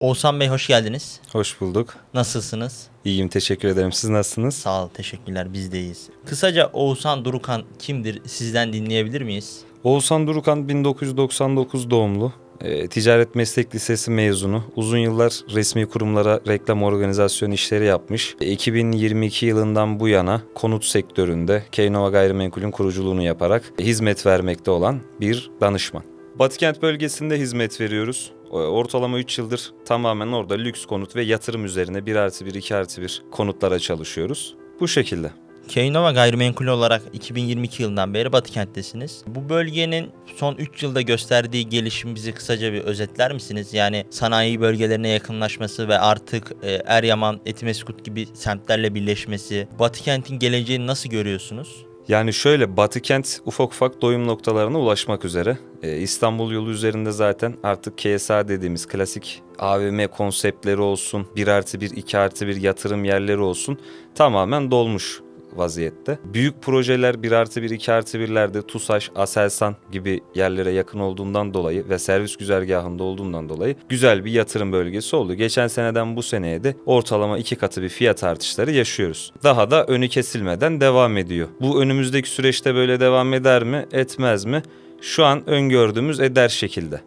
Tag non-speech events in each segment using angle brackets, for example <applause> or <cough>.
Oğuzhan Bey hoş geldiniz. Hoş bulduk. Nasılsınız? İyiyim teşekkür ederim. Siz nasılsınız? Sağ ol, teşekkürler. Biz de iyiyiz. Kısaca Oğuzhan Durukan kimdir? Sizden dinleyebilir miyiz? Oğuzhan Durukan 1999 doğumlu. E, Ticaret Meslek Lisesi mezunu. Uzun yıllar resmi kurumlara reklam organizasyon işleri yapmış. E, 2022 yılından bu yana konut sektöründe Keynova Gayrimenkul'ün kuruculuğunu yaparak hizmet vermekte olan bir danışman. Batıkent bölgesinde hizmet veriyoruz. Ortalama 3 yıldır tamamen orada lüks konut ve yatırım üzerine 1 artı 1, 2 artı 1 konutlara çalışıyoruz. Bu şekilde. Keynova Gayrimenkul olarak 2022 yılından beri Batıkent'tesiniz. Bu bölgenin son 3 yılda gösterdiği gelişim bizi kısaca bir özetler misiniz? Yani sanayi bölgelerine yakınlaşması ve artık e, Eryaman, Etimeskut gibi semtlerle birleşmesi. Batıkent'in geleceğini nasıl görüyorsunuz? Yani şöyle Batı kent ufak ufak doyum noktalarına ulaşmak üzere. Ee, İstanbul yolu üzerinde zaten artık KSA dediğimiz klasik AVM konseptleri olsun, 1 artı 1, 2 artı 1 yatırım yerleri olsun tamamen dolmuş vaziyette. Büyük projeler 1 artı 1, 2 artı 1'lerde TUSAŞ, Aselsan gibi yerlere yakın olduğundan dolayı ve servis güzergahında olduğundan dolayı güzel bir yatırım bölgesi oldu. Geçen seneden bu seneye de ortalama iki katı bir fiyat artışları yaşıyoruz. Daha da önü kesilmeden devam ediyor. Bu önümüzdeki süreçte böyle devam eder mi, etmez mi? Şu an öngördüğümüz eder şekilde.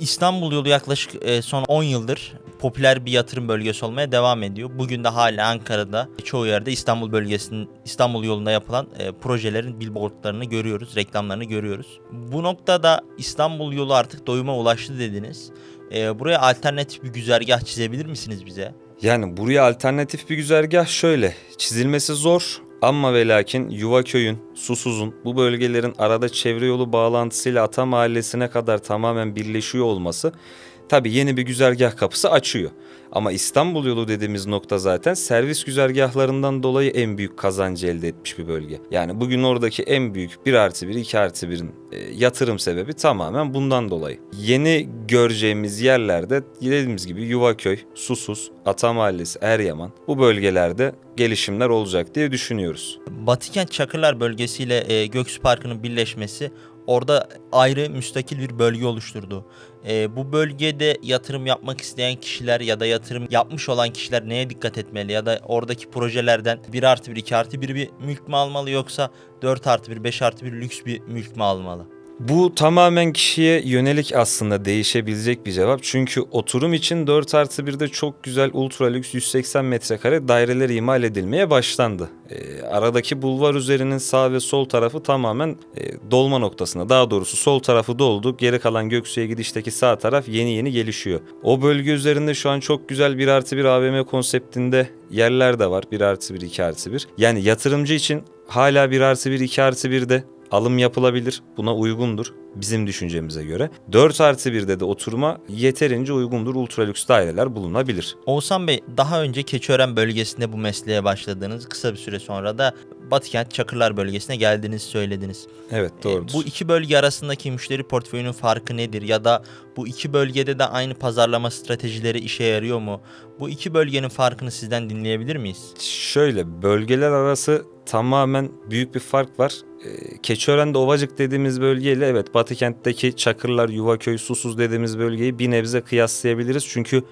İstanbul yolu yaklaşık e, son 10 yıldır popüler bir yatırım bölgesi olmaya devam ediyor. Bugün de hala Ankara'da çoğu yerde İstanbul bölgesinin İstanbul yolunda yapılan e, projelerin billboardlarını görüyoruz, reklamlarını görüyoruz. Bu noktada İstanbul yolu artık doyuma ulaştı dediniz. E, buraya alternatif bir güzergah çizebilir misiniz bize? Yani buraya alternatif bir güzergah şöyle. Çizilmesi zor ama ve lakin Yuvaköy'ün, Susuz'un bu bölgelerin arada çevre yolu bağlantısıyla Ata Mahallesi'ne kadar tamamen birleşiyor olması tabii yeni bir güzergah kapısı açıyor. Ama İstanbul yolu dediğimiz nokta zaten servis güzergahlarından dolayı en büyük kazancı elde etmiş bir bölge. Yani bugün oradaki en büyük 1 artı 1, 2 artı 1'in e, yatırım sebebi tamamen bundan dolayı. Yeni göreceğimiz yerlerde dediğimiz gibi Yuvaköy, Susuz, Ata Mahallesi, Eryaman bu bölgelerde gelişimler olacak diye düşünüyoruz. Batıkent Çakırlar bölgesiyle e, Göksu Parkı'nın birleşmesi orada ayrı müstakil bir bölge oluşturdu. E, bu bölgede yatırım yapmak isteyen kişiler ya da yatırım yapmış olan kişiler neye dikkat etmeli ya da oradaki projelerden 1 artı 1, 2 artı 1 bir mülk mü almalı yoksa 4 artı 1, 5 artı 1 lüks bir mülk mü almalı? Bu tamamen kişiye yönelik aslında değişebilecek bir cevap. Çünkü oturum için 4 artı 1'de çok güzel ultra lüks 180 metrekare daireler imal edilmeye başlandı. E, aradaki bulvar üzerinin sağ ve sol tarafı tamamen e, dolma noktasında. Daha doğrusu sol tarafı doldu. Geri kalan Göksu'ya gidişteki sağ taraf yeni yeni gelişiyor. O bölge üzerinde şu an çok güzel 1 artı 1 AVM konseptinde yerler de var. 1 artı 1, 2 artı 1. Yani yatırımcı için hala 1 artı 1, 2 artı 1'de alım yapılabilir. Buna uygundur bizim düşüncemize göre. 4 artı 1'de de oturma yeterince uygundur. Ultra lüks daireler bulunabilir. Oğuzhan Bey daha önce Keçiören bölgesinde bu mesleğe başladığınız kısa bir süre sonra da Batıkent Çakırlar bölgesine geldiğinizi söylediniz. Evet E, doğrudur. Bu iki bölge arasındaki müşteri portföyünün farkı nedir? Ya da bu iki bölgede de aynı pazarlama stratejileri işe yarıyor mu? Bu iki bölgenin farkını sizden dinleyebilir miyiz? Şöyle bölgeler arası tamamen büyük bir fark var. Ee, Keçiören'de Ovacık dediğimiz bölgeyle evet Batıkent'teki Çakırlar, Yuvaköy, Susuz dediğimiz bölgeyi bir nebze kıyaslayabiliriz. Çünkü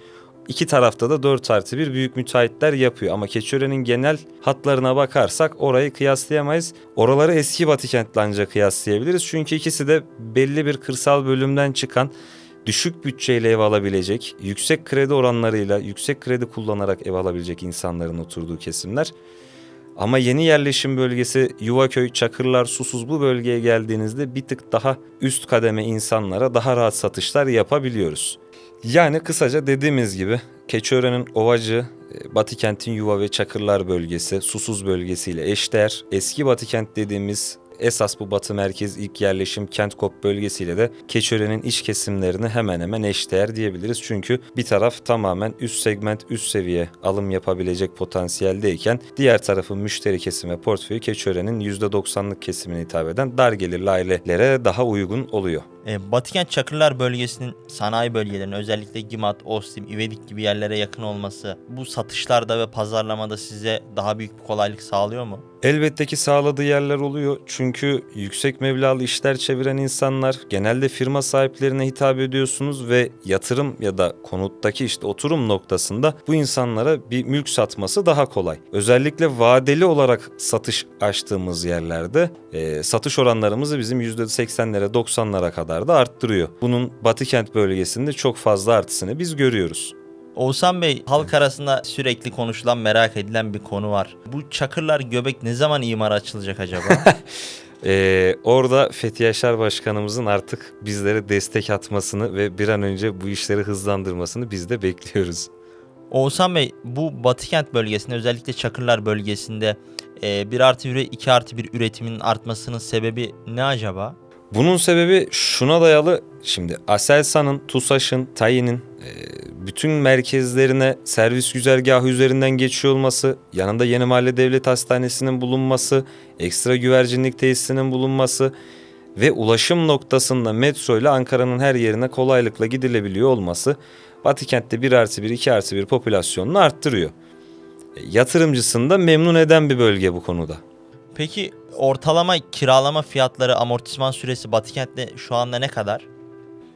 iki tarafta da 4 artı 1 büyük müteahhitler yapıyor. Ama Keçiören'in genel hatlarına bakarsak orayı kıyaslayamayız. Oraları eski Batıkent'le ancak kıyaslayabiliriz. Çünkü ikisi de belli bir kırsal bölümden çıkan düşük bütçeyle ev alabilecek, yüksek kredi oranlarıyla, yüksek kredi kullanarak ev alabilecek insanların oturduğu kesimler. Ama yeni yerleşim bölgesi Yuvaköy, Çakırlar, Susuz bu bölgeye geldiğinizde bir tık daha üst kademe insanlara daha rahat satışlar yapabiliyoruz. Yani kısaca dediğimiz gibi Keçiören'in Ovacı, e, Batıkent'in Yuva ve Çakırlar bölgesi, Susuz bölgesiyle eşdeğer. Eski Batıkent dediğimiz esas bu batı merkez ilk yerleşim Kentkop bölgesiyle de Keçiören'in iç kesimlerini hemen hemen eşdeğer diyebiliriz. Çünkü bir taraf tamamen üst segment, üst seviye alım yapabilecek potansiyeldeyken diğer tarafın müşteri kesimi portföyü Keçiören'in %90'lık kesimine hitap eden dar gelirli ailelere daha uygun oluyor. E, Batıkent Çakırlar bölgesinin sanayi bölgelerinin özellikle Gimat, Ostim, İvedik gibi yerlere yakın olması bu satışlarda ve pazarlamada size daha büyük bir kolaylık sağlıyor mu? Elbette ki sağladığı yerler oluyor. Çünkü yüksek meblağlı işler çeviren insanlar genelde firma sahiplerine hitap ediyorsunuz ve yatırım ya da konuttaki işte oturum noktasında bu insanlara bir mülk satması daha kolay. Özellikle vadeli olarak satış açtığımız yerlerde e, satış oranlarımızı bizim %80'lere 90'lara kadar da arttırıyor. Bunun Batı kent bölgesinde çok fazla artısını biz görüyoruz. Oğuzhan Bey, halk arasında sürekli konuşulan, merak edilen bir konu var. Bu Çakırlar Göbek ne zaman imara açılacak acaba? <laughs> Ee, orada Fethi Yaşar Başkanımızın artık bizlere destek atmasını ve bir an önce bu işleri hızlandırmasını biz de bekliyoruz. Oğuzhan Bey, bu Batıkent bölgesinde özellikle Çakırlar bölgesinde e, 1 artı 1 2 artı 1 üretimin artmasının sebebi ne acaba? Bunun sebebi şuna dayalı. Şimdi Aselsan'ın, TUSAŞ'ın, TAYİ'nin e, bütün merkezlerine servis güzergahı üzerinden geçiyor olması, yanında Yeni Mahalle Devlet Hastanesi'nin bulunması, ekstra güvercinlik tesisinin bulunması ve ulaşım noktasında metro ile Ankara'nın her yerine kolaylıkla gidilebiliyor olması Batıkent'te 1 artı 1, 2 artı 1 popülasyonunu arttırıyor. E, Yatırımcısını da memnun eden bir bölge bu konuda. Peki ortalama kiralama fiyatları, amortisman süresi Batıkent'te şu anda ne kadar?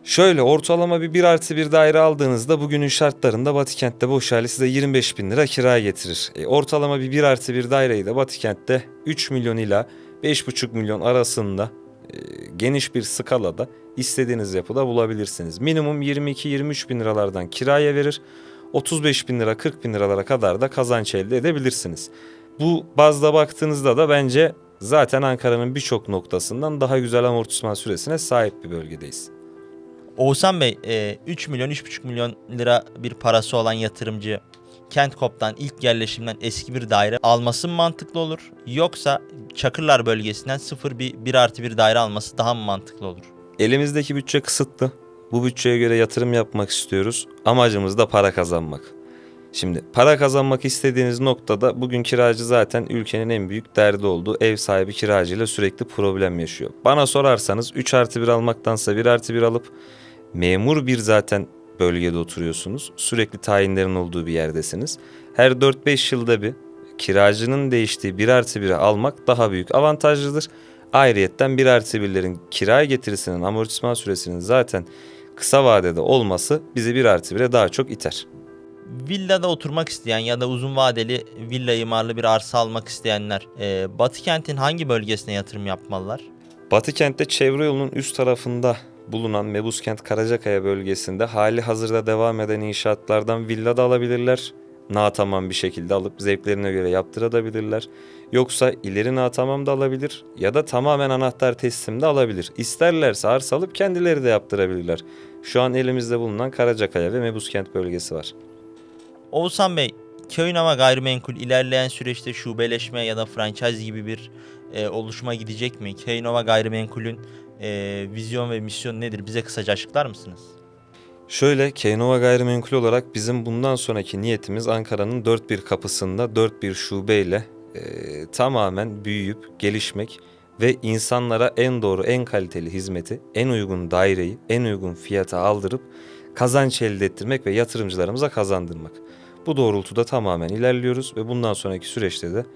Şöyle ortalama bir 1 artı 1 daire aldığınızda bugünün şartlarında Batıkent'te boş hali size 25 bin lira kira getirir. E, ortalama bir 1 artı 1 daireyi de Batıkent'te 3 milyon ila 5,5 milyon arasında e, geniş bir skalada istediğiniz yapıda bulabilirsiniz. Minimum 22-23 bin liralardan kiraya verir. 35 bin lira 40 bin liralara kadar da kazanç elde edebilirsiniz. Bu bazda baktığınızda da bence zaten Ankara'nın birçok noktasından daha güzel amortisman süresine sahip bir bölgedeyiz. Oğuzhan Bey, e, 3 milyon 3,5 milyon lira bir parası olan yatırımcı Kentkop'tan ilk yerleşimden eski bir daire alması mı mantıklı olur? Yoksa Çakırlar bölgesinden sıfır bir 1 artı 1 daire alması daha mı mantıklı olur? Elimizdeki bütçe kısıtlı. Bu bütçeye göre yatırım yapmak istiyoruz. Amacımız da para kazanmak. Şimdi para kazanmak istediğiniz noktada bugün kiracı zaten ülkenin en büyük derdi olduğu ev sahibi kiracıyla sürekli problem yaşıyor. Bana sorarsanız 3 artı 1 almaktansa 1 artı 1 alıp memur bir zaten bölgede oturuyorsunuz. Sürekli tayinlerin olduğu bir yerdesiniz. Her 4-5 yılda bir kiracının değiştiği 1 artı 1'i almak daha büyük avantajlıdır. Ayrıyetten 1 artı 1'lerin kiraya getirisinin amortisman süresinin zaten kısa vadede olması bizi 1 artı 1'e daha çok iter. Villada oturmak isteyen ya da uzun vadeli villa imarlı bir arsa almak isteyenler e, Batı kentin hangi bölgesine yatırım yapmalılar? Batı kentte çevre yolunun üst tarafında bulunan Mebuskent Karacakaya bölgesinde hali hazırda devam eden inşaatlardan villa da alabilirler. Natamam bir şekilde alıp zevklerine göre yaptırabilirler. Yoksa ileri natamam da alabilir ya da tamamen anahtar teslim de alabilir. İsterlerse arsa alıp kendileri de yaptırabilirler. Şu an elimizde bulunan Karacakaya ve Mebuskent bölgesi var. Oğuzhan Bey, Köyünava Gayrimenkul ilerleyen süreçte şubeleşme ya da franchise gibi bir e, oluşuma gidecek mi? Köyünava Gayrimenkul'ün e, vizyon ve misyonu nedir? Bize kısaca açıklar mısınız? Şöyle Keynova Gayrimenkul olarak bizim bundan sonraki niyetimiz Ankara'nın dört bir kapısında dört bir şubeyle e, tamamen büyüyüp gelişmek ve insanlara en doğru en kaliteli hizmeti, en uygun daireyi, en uygun fiyata aldırıp kazanç elde ettirmek ve yatırımcılarımıza kazandırmak. Bu doğrultuda tamamen ilerliyoruz ve bundan sonraki süreçte de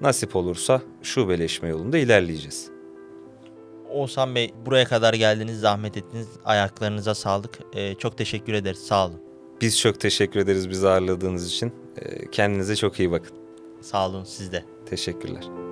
nasip olursa şubeleşme yolunda ilerleyeceğiz. Oğuzhan Bey buraya kadar geldiniz, zahmet ettiniz. Ayaklarınıza sağlık. E, çok teşekkür ederiz. Sağ olun. Biz çok teşekkür ederiz bizi ağırladığınız için. E, Kendinize çok iyi bakın. Sağ olun siz de. Teşekkürler.